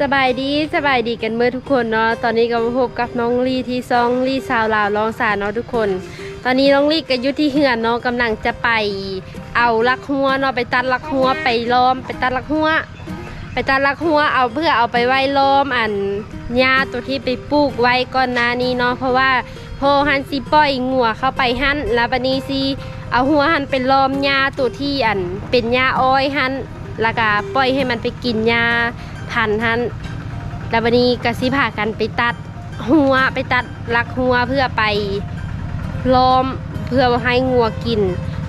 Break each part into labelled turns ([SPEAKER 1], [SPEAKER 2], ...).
[SPEAKER 1] สบายดีสบายดีกันเมื่อทุกคนเนาะตอนนี้ก็มาพบกับน้องลี่ที่ซองลี่สาวลาวร้องสารเนาะทุกคน ตอนนี้น้องลี่ก็อยู่ที่เหือนเนาะกำลังจะไปเอาลักหัวเนาะไปตัดลักหัวไปล้อม ไปตัดลักหัว ไปตัดลักหัวเอาเพื่อเอาไปไว้ล้อมอันหญ้าตัวที่ไปปลูกไว้ก่อนหน้านี้เนาะเพราะว่าพอหันสิปล่อยงัวเข้าไปหันแล้วบัดนี้สิเอาหัวหันไปล้อมหญ้าตัวที่อันเป็นหญ้าอ้อยหันแล้วก็ปล่อยให้มันไปกินหญ้า พันธุ์หันแล้วบัดนี้ก็สิพากันไปตัดหัวไปตัดลักหัวเพื่อไปล้อมเพื่อให้งัวกิน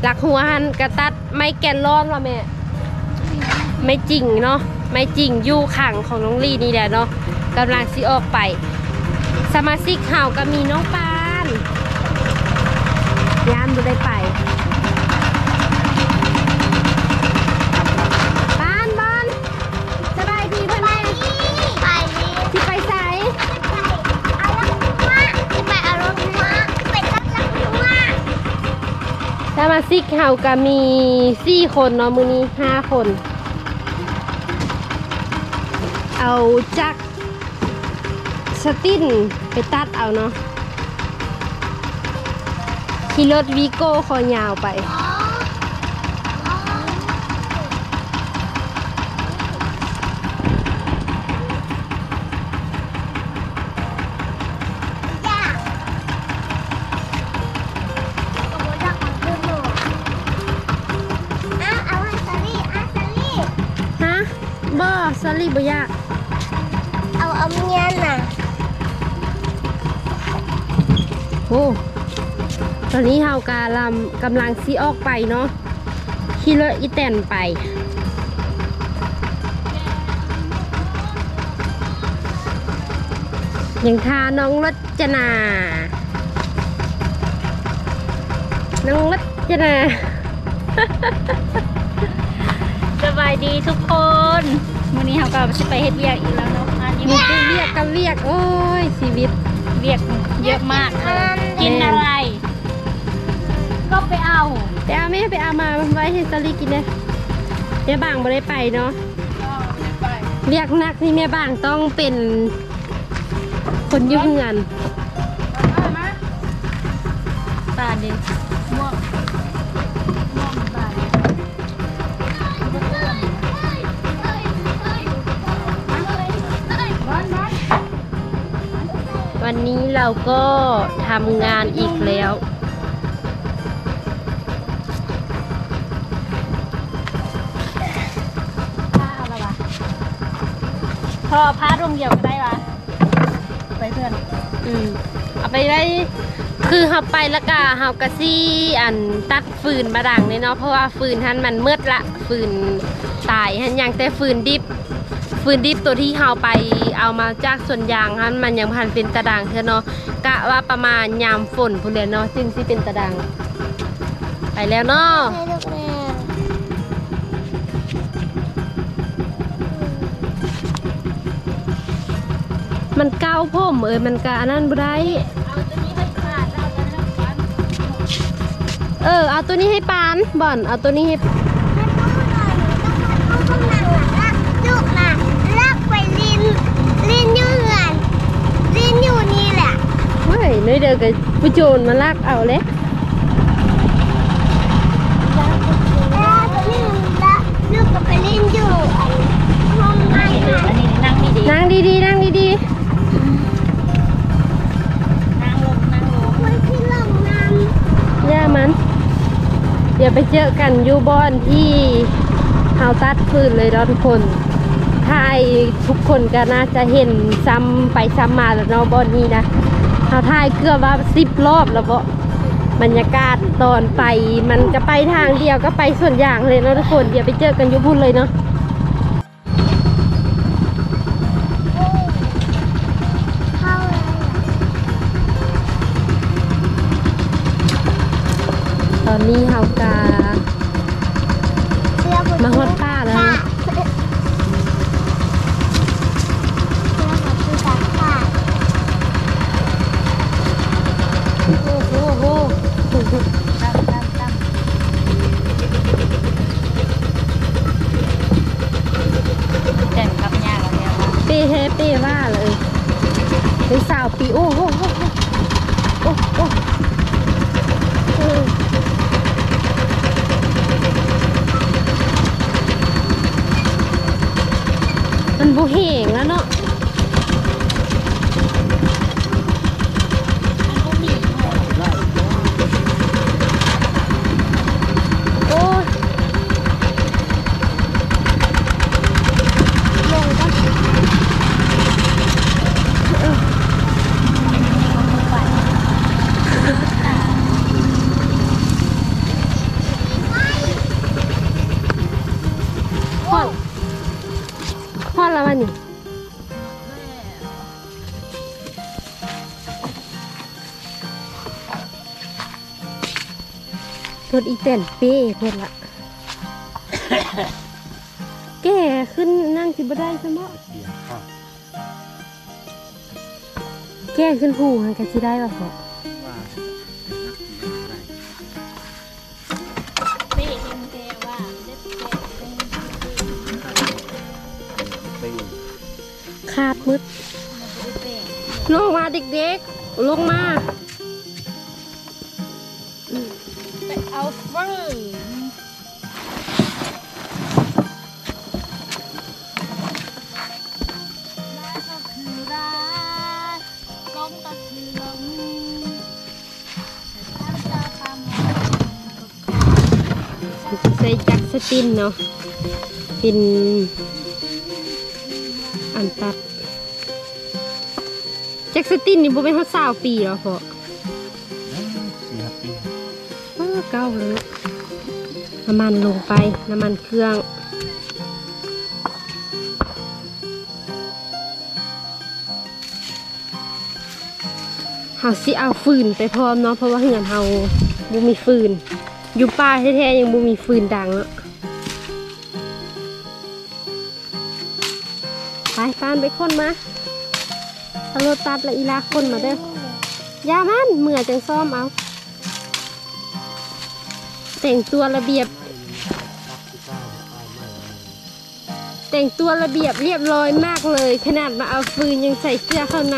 [SPEAKER 1] ลักหัวหันก็ตัดไม่แกนร้อนว่ะแม่ไม่จริงเนาะไม่จริงอยู่ขังของน้องลีนี่แหละเนาะกำลังสิออกไป สมาชิกเฮาก็มีน้องปานยามดูได้ไปป ชิกเฮาก็มีสี่คนเนาะมือนี้ห้าคน เอาจักรสตินไปตัดเอาเนาะขี่รถวีโก้คอยาวไป สลิบยาก
[SPEAKER 2] เอาเอาเมียน่ะ
[SPEAKER 1] โอ้ตอนนี้เฮากาลำกำลังซีออกไปเนาะขี่รถอีแตนไปยังทาน้องรจนา น้องรจนา
[SPEAKER 3] สบายดีทุกคนวันนี้เราก็จะไปเฮ็ดเวียกอีกแล้วเนาะงานนี้
[SPEAKER 1] มีแต่เรียกกันเรียกโอ้ยชีวิต
[SPEAKER 3] เวียกเยอะมากเลยกินอะไร ก็ไปเอา
[SPEAKER 1] ไปเอาแม่ไปเอามาไว้ให้สลีกินเลยแม่บางบ่ได้ไปเนาะเรียกนักนี่แม่บางต้องเป็น คนอยุ่งเงิน
[SPEAKER 3] ตาดิ วั
[SPEAKER 1] นนี้เราก็ทำงานอีกแล้ว
[SPEAKER 3] ผ้าเอาละวะพอผ้าดวงเดียวก็ได้วะไปเพื่อน
[SPEAKER 1] อืมเอาไปได้ คือเฮาไปแล้วก็เฮากะซี่อันตัดฟืนมาดังเลยเนาะเพราะว่าฟืนท่านมันมืดละฟืนตายหันยังแต่ฟืนดิบ ฟืนดิบตัวที่เฮาไปเอามาจากส่วนยางฮันมันยังพันเป็นตะดังเธอเนาะกะว่าประมาณยามฝนพุ่นเลยเนาะจึงสิเป็นตะดัง ไปแล้วเนาะ
[SPEAKER 2] มั
[SPEAKER 1] นเก้าผมเอ้ยมันกะอันนั้นบ่ได้
[SPEAKER 3] เออาตัวนี้ให้ขาด
[SPEAKER 1] เออเอาตัวนี้ให้ปานบ่อนเอาตัวนี้ให้
[SPEAKER 2] ลูกน่ะลากไปลินลินอยู่เหือนลินอยู่นี่แหละ
[SPEAKER 1] เฮ้ย น้อยเดียวกับผู้โจรมาลากเอาเลย
[SPEAKER 2] เออตัวนี้ละลูกก็ไปลินอยู่ห้องไม้
[SPEAKER 3] นี่
[SPEAKER 2] น่ะ
[SPEAKER 3] อันนี้นั่งนี่ดี
[SPEAKER 1] นั่งดีๆนั่งดี
[SPEAKER 3] นั่งลงนั่งลง
[SPEAKER 2] ไว้ที่ลงน้
[SPEAKER 1] ๆย่ามันเดี๋ยวไปเจอกันยูบอนที่เฮาตัดฟืนเลยเนาะทุกคนถ้าไอทุกคนก็น่าจะเห็นซ้ำไปซ้ำมาแล้วเนาะบอนนี้นะ เฮาถ่ายเกือบว่าสิบรอบแล้วบ่บรรยากาศตอนไปมันจะไปทางเดียวก็ไปส่วนอย่างเลยนะทุกคนเดี๋ยวไปเจอกันยูพุนเลยเนาะำ
[SPEAKER 2] เข้าเลย
[SPEAKER 1] ตอนนี้เฮากา
[SPEAKER 2] เสื้อผม
[SPEAKER 1] มาฮอดป้าแล้ว
[SPEAKER 2] ค่ะ
[SPEAKER 1] นะ
[SPEAKER 2] เสื้อผมคือตาค่ะ
[SPEAKER 1] โอ้โหโอ้โห
[SPEAKER 3] ตั้งตั้งตั้ง แต่งกับยากแล้ว
[SPEAKER 1] เป็น ว่าเลยเป็นสาวปีโอ้โหโอ้โหโอ้โหเออ มันบูเหงแล้วเนาะ รถอีเต้นเป้เพิ่นละแก่ขึ้นนั่งสิบ่ได้ซะเนาะ
[SPEAKER 4] เบียร์ข้าว
[SPEAKER 1] แก่ขึ้นหูหันก็สิได้ว่าพอ
[SPEAKER 4] ว่า
[SPEAKER 3] เป้เอ็มเจว่าเล็บเป้เป็น
[SPEAKER 4] ไปอยู่
[SPEAKER 1] ขาดมืด
[SPEAKER 3] มันไม่ได้เป้
[SPEAKER 1] ลงมาเด็กๆ ลงมา
[SPEAKER 3] เอาฟืนร้ายก็คือร้ายลงก็คือลงแต่ถ้าจะทำก็
[SPEAKER 1] ใส่จักสตินเนาะเป็นอันตัด จักสตินนี่บ่เป็นฮอดสาวปีแล้วพอ เก้าเลยน้ำมันลงไปน้ำมันเครื่องเฮาสิเอาฟืนไปพร้อมเนาะเพราะว่าเหือนเฮาบ่มีฟืน อยู่ป่าแท้ๆยังบ่มีฟืนดังเนาะไปปานไปคนมาตำรวจตัดละอีลาคนมาเด้อยามันเมื่อจังซ่อมเอา แต่งตัวระเบียบ
[SPEAKER 4] รักที่เก้าตายไม่
[SPEAKER 1] แต่งตัวระเบียบเรียบร้อยมากเลย ขนาดมาเอาฟืนยังใส่เสื้อข้างใน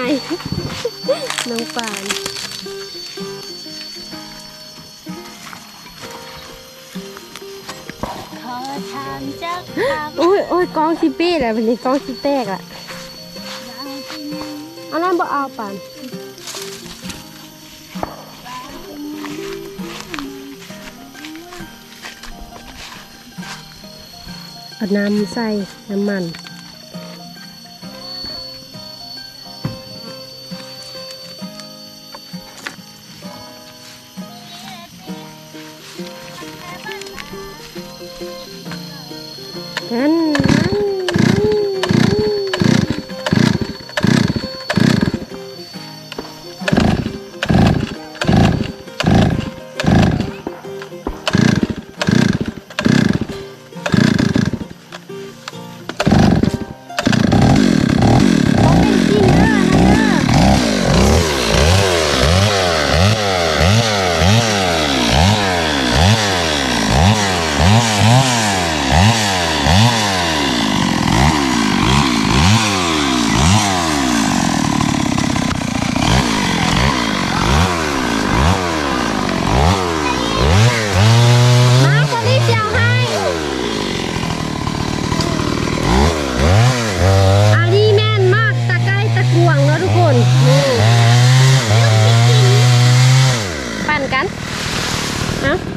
[SPEAKER 1] น้องปาน
[SPEAKER 3] ขอทานจากทาง
[SPEAKER 1] โอ้ยโอ้ยกองสิเป้แหละวันนี้กองสิแตกละ
[SPEAKER 3] ยาวจริง
[SPEAKER 1] อันนั้นบ่เอาปาน เอาน้ำใส่น้ำมันนั่น Huh?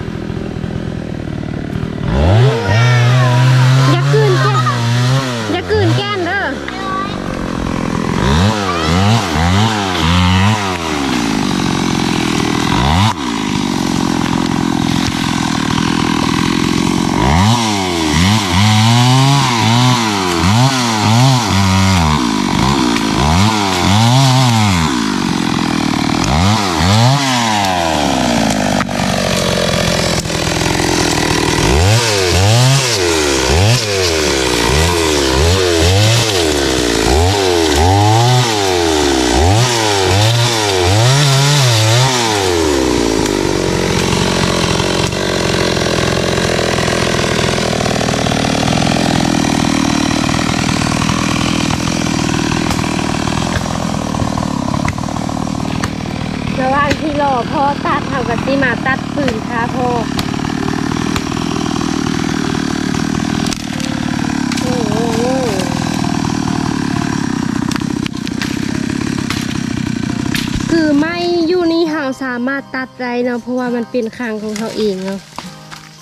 [SPEAKER 1] ารถตัดได้เนาะเพราะว่ามันเป็นคางของเขาเองเนาะ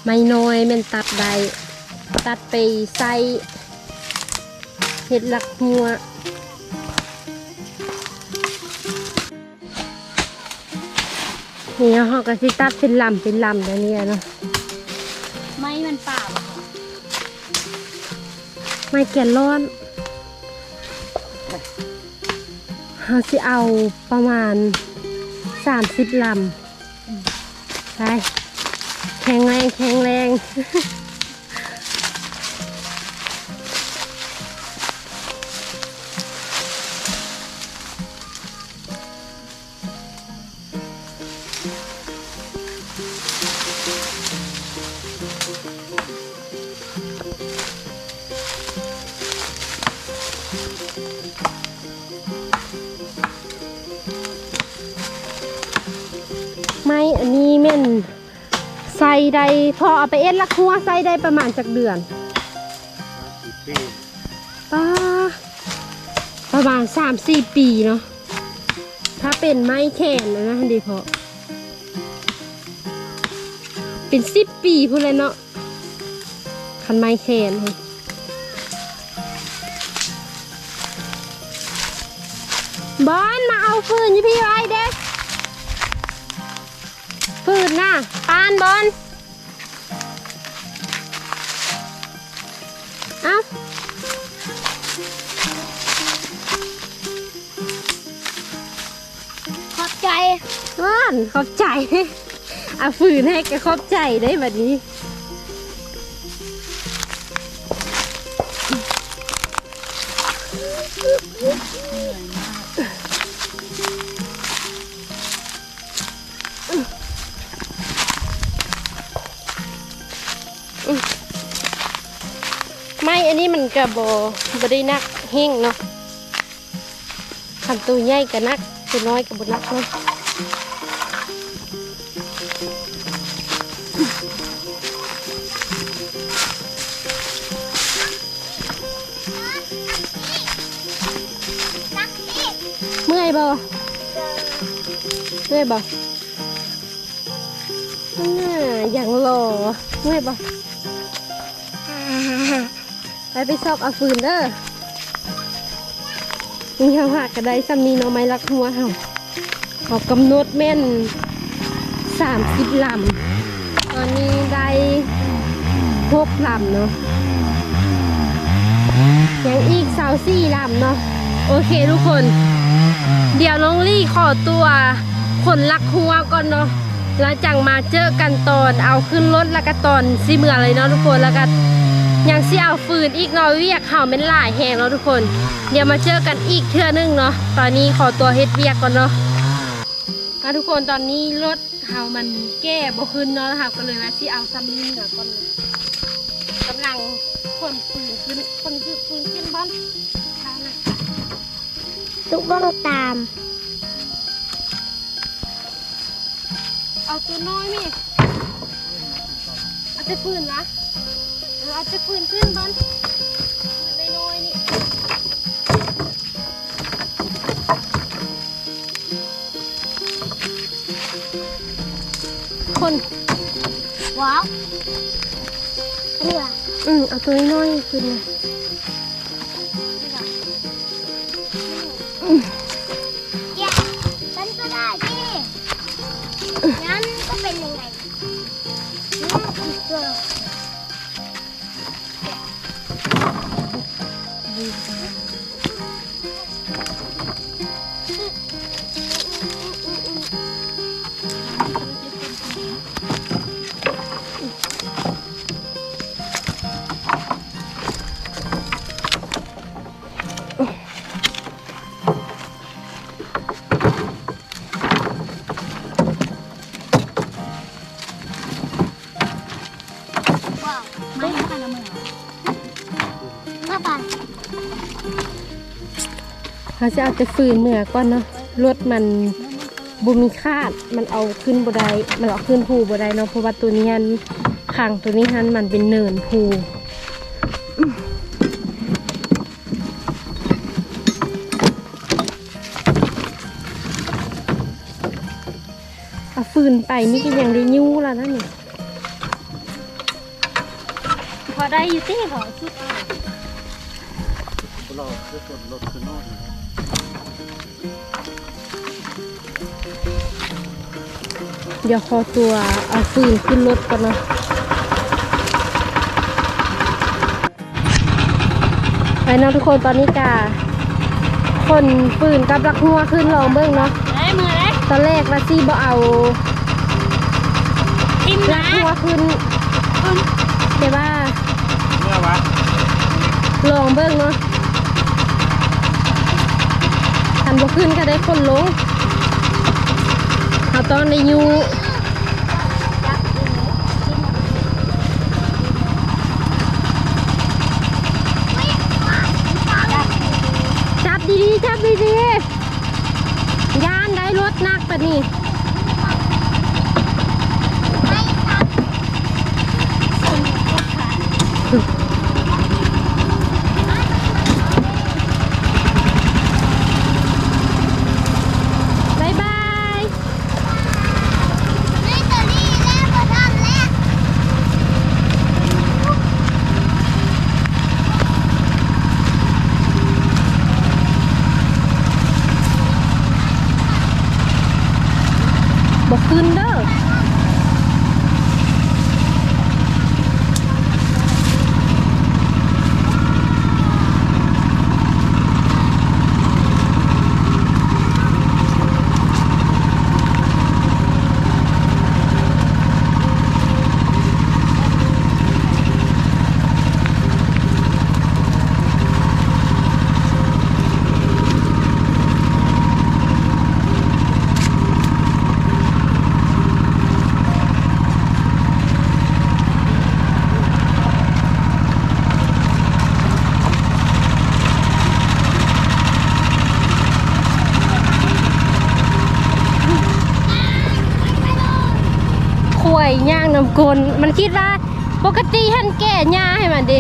[SPEAKER 1] ไม่น้อยแมันตัดได้ตัดไปใส่เห็ดหลักหัวนี่เฮาก็สิตัดเป็นลำเป็นลำแล้วเนี่ยเนาะ
[SPEAKER 3] ไม้มันป่าบ่
[SPEAKER 1] ไม่แก่นร้อนเฮาสิเอาประมาณสามสิบลำ ไปแข็งแรงแข็งแรง ได้พอเอาไปเอ็ดลักหัวใส่ได้ประมาณจากเดือน
[SPEAKER 4] สิบปี
[SPEAKER 1] ป้าประมาณสามสี่ปีเนาะถ้าเป็นไม้แขนนะนะดีพอเป็นสิบปีพูดเลยเนาะคันไม้แขนค่ะบอลมาเอาฟืนยี่พี่ไว้เด็กฟืนน่ะปานบอล
[SPEAKER 2] ใจ
[SPEAKER 1] ว่านขอบใจเอาฝืนให้แกขอบใจได้แบบนี้ไม่อันนี้มันกระบอบได้นักเฮงเนาะขันตัวใหญ่กับนัก ตัวน้อยกับบนักเนาะ
[SPEAKER 2] รักพี่
[SPEAKER 1] เมื่อยบ่เมื่อยบ่น่าอย่างหล่อเมื่อยบ่ไปไปซอกเอาฟืนเด้อ นี่เขาหักกระไดซ้ำนี้เนาะไม้ลักหัวเฮาเขากำหนดแม่นสามสิบลำตอนนี้ได้หกลำเนาะยังอีกสาวสี่ลำเนาะโอเคทุกคน เดี๋ยวน้องลี่ขอตัวขนลักหัวก่อนเนาะแล้วจังมาเจอกันตอนเอาขึ้นรถแล้วก็ตอนสิเมือเลยเนาะทุกคนแล้วก็ ยังสิเอาฟืนอีกเนาะเวียกเห่าเป็นหลายแหงเนาะทุกคน เดี๋ยวมาเจอกันอีกเทื่อนึงเนาะตอนนี้ขอตัวเฮ็ดเวียกก่อนเนาะอะทุกคนตอนนี้รถเฮามันแก้บ่ขึ้นเนาะนะคะก็เลยว่าสิเอาซัมนี่เหนือก่อนเลยกำลังขนฟืนขึ้นขนฟืนขึ้นบ้านข้างหน้า
[SPEAKER 2] ทุกบ้องตาม
[SPEAKER 1] เอาตัวน้อยมิเอาแต่ปืนละ เออเอาแต่ปืนขึ้นบอลปืนน้อยๆนี่คน
[SPEAKER 2] ว้าวอันนี้ว่ะ
[SPEAKER 1] อืมเอาตัวน้อยๆขึ้นนะ
[SPEAKER 2] แมาปัน
[SPEAKER 1] เขาจะเอาแต่ฟืนเมื่อก่อนเนาะรถมันบ่มีคาดมันเอาขึ้นบ่ได้มันเอาขึ้นภูบ่ได้เนาะเพราะว่าตัวนี้หันข้างตัวนี้หันมันเป็นเนินภูอืมเอาฟืนไปนี่ก็ยังได้ยู่แล้วนะนี่
[SPEAKER 3] พอได้อยู่ที่เขาสุดเอา
[SPEAKER 4] เรา คือส่วนลดคือโน่นนะครับ
[SPEAKER 1] เดี๋ยวขอตัวเอาฟืนขึ้นรถก่อนเนาะไปเนาะทุกคนตอนนี้กาคนฟืนกับรักหัวขึ้นลองเบิ้งเนาะ
[SPEAKER 3] ได้มือเลย
[SPEAKER 1] ตอนแรกว่าซี่บ่เอา
[SPEAKER 3] ทิม
[SPEAKER 1] รั
[SPEAKER 3] นะ
[SPEAKER 1] กหัวขึ้นแต่ว่า
[SPEAKER 4] เมื่อวะ
[SPEAKER 1] ลองเบิ้งเนาะ ทันบ่ขึ้นก็ได้คนลงเอาตอนในยูจับดีๆจับดีๆย่านได้รถหนักปะนี่บายบาย
[SPEAKER 2] นี่ตัวนี้แล้วก็ทำแล้ว
[SPEAKER 1] บอกขึ้นเด้อ ข่ว ยย่างน้ำกลมันคิดว่าปกติหันแก่ย่าให้มันดิ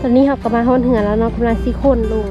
[SPEAKER 1] ตอนนี้เรากำลังห้อนเหือแล้วเนาะกำลังซีโคนลง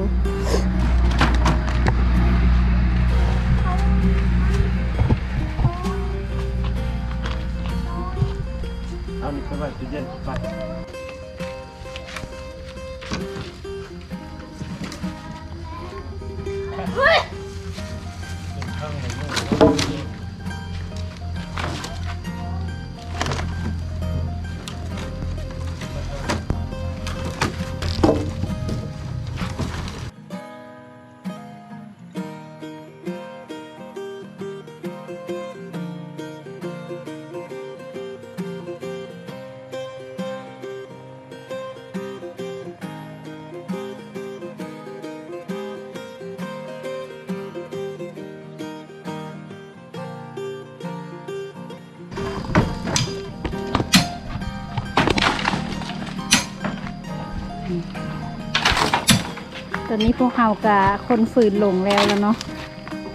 [SPEAKER 4] ต
[SPEAKER 3] อนนี้พวกเฮากะคนฝืนหลงแล้วแล้วเนาะ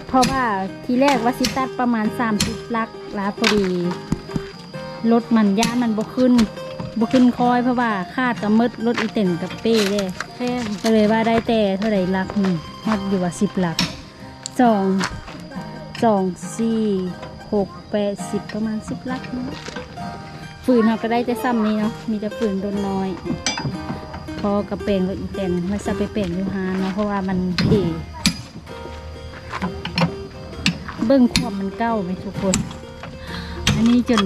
[SPEAKER 3] เพราะว่าทีแรกว่าสิตัดประมาณ30ลักล้วพอดีรถมันย่านมันบ่ขึ้นบ่ขึ้นคอยเพราะว่าคาดกับมืดรถอีเต็นกับเป้เด้
[SPEAKER 1] แค่น
[SPEAKER 3] ก็เลยว่าได้แต่เท่าไหร่ลักหนึ่งฮอดอยู่ว่าสิบลักสองสองสี่หกแปดสิบประมาณสิบลักนะฝืนเราก็ได้แต่ซ้ำนี้เนาะมีแต่ฝืนโดนน้อย พอกับเป็นรถอีเตนไม่จะไปเป็นอยู่ฮานเนาะเพราะว่ามันเท่เบิ้งความมันเก้าไหมทุกคน อันนี้จน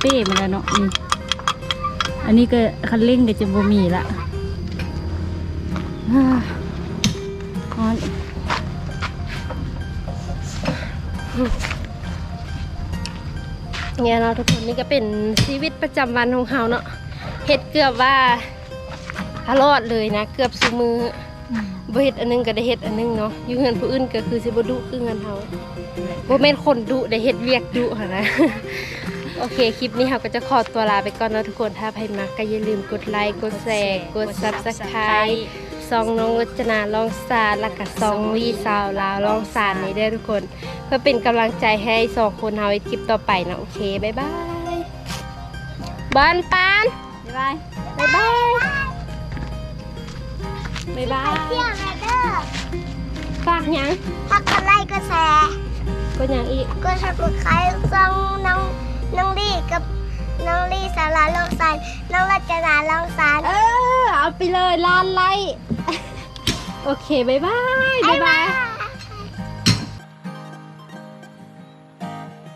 [SPEAKER 3] เป้มาแล้วเนาะนี่อันนี้ก็คันเร่งก็จะบ่มีละอ่าร้อน
[SPEAKER 1] เนี่ยเนาทุกคนนี่ก็เป็นชีวิตประจำวันของเขาเนาะเฮ็ดเกือบว่า อรอดเลยนะเกือบสุมือบ่เฮ็ดอันหนึงก็ได้เฮ็ดอันหนึงเนาะอยู่เงินผู้อื่นก็คือสิบ่ดุคือเงินเฮาบ่แม่นคนดุได้เฮ็ดเวียกดุหั่นนะโอเค คลิปนี้เราก็จะขอตัวลาไปก่อนเนาะทุกคน ถ้าใครมักก็อย่าลืมกดไลค์ กดแชร์ กด subscribe ซองน้องรจนาลองสารและก็ซองวีสาวลาวลองสารนี้ได้วยทุกคน เพื่อเป็นกำลังใจให้สองคนเฮาในคลิปต่อไปนะ โอเค บ๊ายบายบอนปาน
[SPEAKER 3] บ๊ายบาย
[SPEAKER 1] บ๊ายบาย บ๊ายบาย
[SPEAKER 2] เที่ยวนะเด้อ
[SPEAKER 1] ฝากหยัง
[SPEAKER 2] พักกันไล่ก็แชร์
[SPEAKER 1] ก็หยังอีก
[SPEAKER 2] ก็ชักลูกค้าซองน้องน้องลี่กับน้องลี่สาราลองสารน้องรัชนาลองสาร
[SPEAKER 1] เออ เอาไปเลยล้านไลค์ โอเค บ๊ายบาย บ๊ายบาย
[SPEAKER 2] บ๊ายบาย